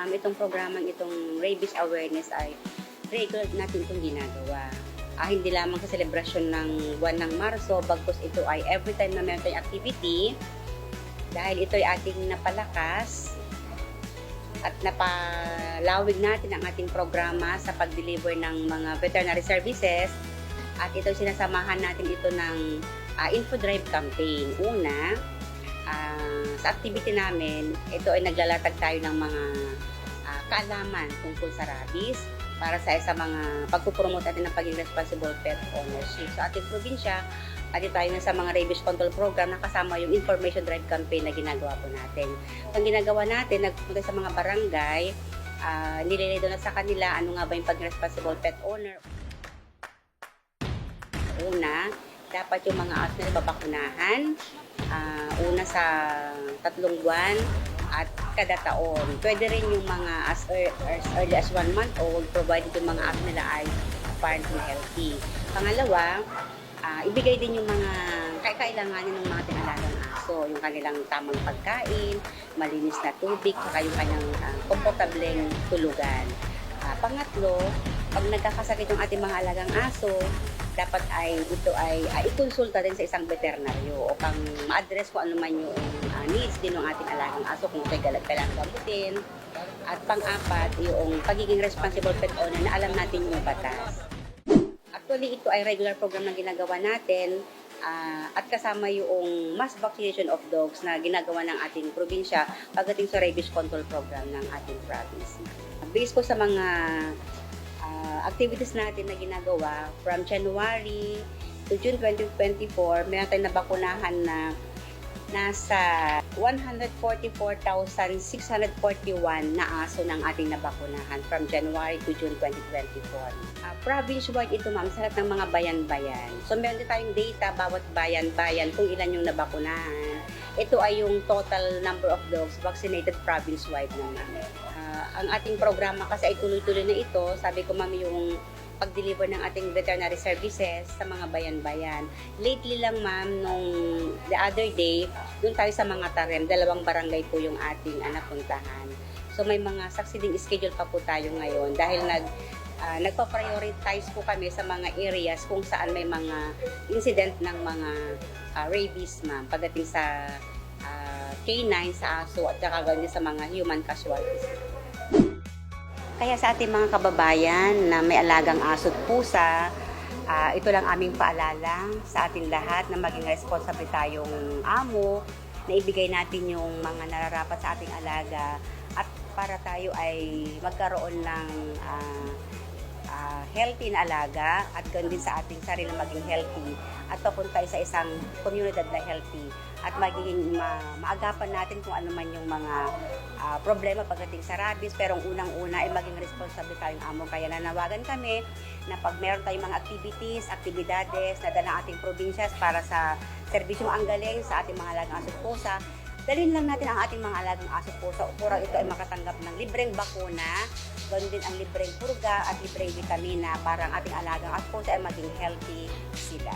ma'am, itong programang itong rabies awareness ay regular natin itong ginagawa. Ah, hindi lamang sa selebrasyon ng buwan ng Marso, bagkus ito ay every time na meron tayong activity, dahil ito ay ating napalakas at napalawig natin ang ating programa sa pag-deliver ng mga veterinary services at ito sinasamahan natin ito ng ah, info drive campaign. Una, ah, sa activity namin, ito ay naglalatag tayo ng mga ah, kaalaman tungkol sa rabies para sa sa mga pagpupromote natin ng pagiging responsible pet ownership. Sa ating probinsya, at tayo na sa mga rabies control program na kasama yung information drive campaign na ginagawa po natin. Ang ginagawa natin, nagpunta sa mga barangay, uh, nililay doon na sa kanila ano nga ba yung pagiging responsible pet owner. Una, dapat yung mga aso nila babakunahan. Ah, una sa tatlong buwan at kada taon. Pwede rin yung mga as, ear- as early as one month old provided yung mga aso nila ay apparently healthy. Pangalawa, ah, ibigay din yung mga kailanganin ng mga tinalagang aso, yung kanilang tamang pagkain, malinis na tubig, saka yung kanyang ah, komportableng tulugan. Ah, pangatlo, pag nagkakasakit yung ating mga alagang aso, dapat ay ito ay uh, ikonsulta din sa isang veterinaryo o pang ma-address kung ano man yung ah, needs din ng ating alagang aso kung ito'y galag kailangan gamutin. At pang-apat, yung pagiging responsible pet owner na alam natin yung batas. Actually, ito ay regular program na ginagawa natin ah, at kasama yung mass vaccination of dogs na ginagawa ng ating probinsya pagdating sa rabies control program ng ating province. Based po sa mga ah, activities natin na ginagawa from January to June 2024, meron tayong nabakunahan na nasa 144,641 na aso ng ating nabakunahan from January to June 2024. Uh, province-wide ito ma'am sa lahat ng mga bayan-bayan. So meron din tayong data bawat bayan-bayan kung ilan yung nabakunahan. Ito ay yung total number of dogs vaccinated province-wide naman. Ah, ang ating programa kasi ay tuloy-tuloy na ito. Sabi ko ma'am yung pag-deliver ng ating veterinary services sa mga bayan-bayan. Lately lang ma'am, nung the other day, doon tayo sa mga tarem, dalawang barangay po yung ating uh, napuntahan. So may mga succeeding schedule pa po tayo ngayon dahil nag ah, nagpa-prioritize po kami sa mga areas kung saan may mga incident ng mga ah, rabies ma'am pagdating sa ah, canine, sa aso at saka sa mga human casualties. Kaya sa ating mga kababayan na may alagang aso at pusa, ah, ito lang aming paalala sa ating lahat na maging responsable tayong amo, na ibigay natin yung mga nararapat sa ating alaga at para tayo ay magkaroon ng ah, ah, healthy na alaga at ganoon din sa ating sarili maging healthy at papunta tayo sa isang komunidad na healthy at magiging ma- maagapan natin kung ano man yung mga ah, problema pagdating sa rabies. Pero ang unang-una ay maging responsable tayong amo. Kaya nanawagan kami na pag meron tayong mga activities, aktibidades na dala ating probinsyas para sa serbisyong ang galing sa ating mga alagang aso pusa dalhin lang natin ang ating mga alagang aso pusa. Upang ito ay makatanggap ng libreng bakuna Ganoon din ang libreng purga at libreng vitamina para ang ating alagang at pusa ay maging healthy sila.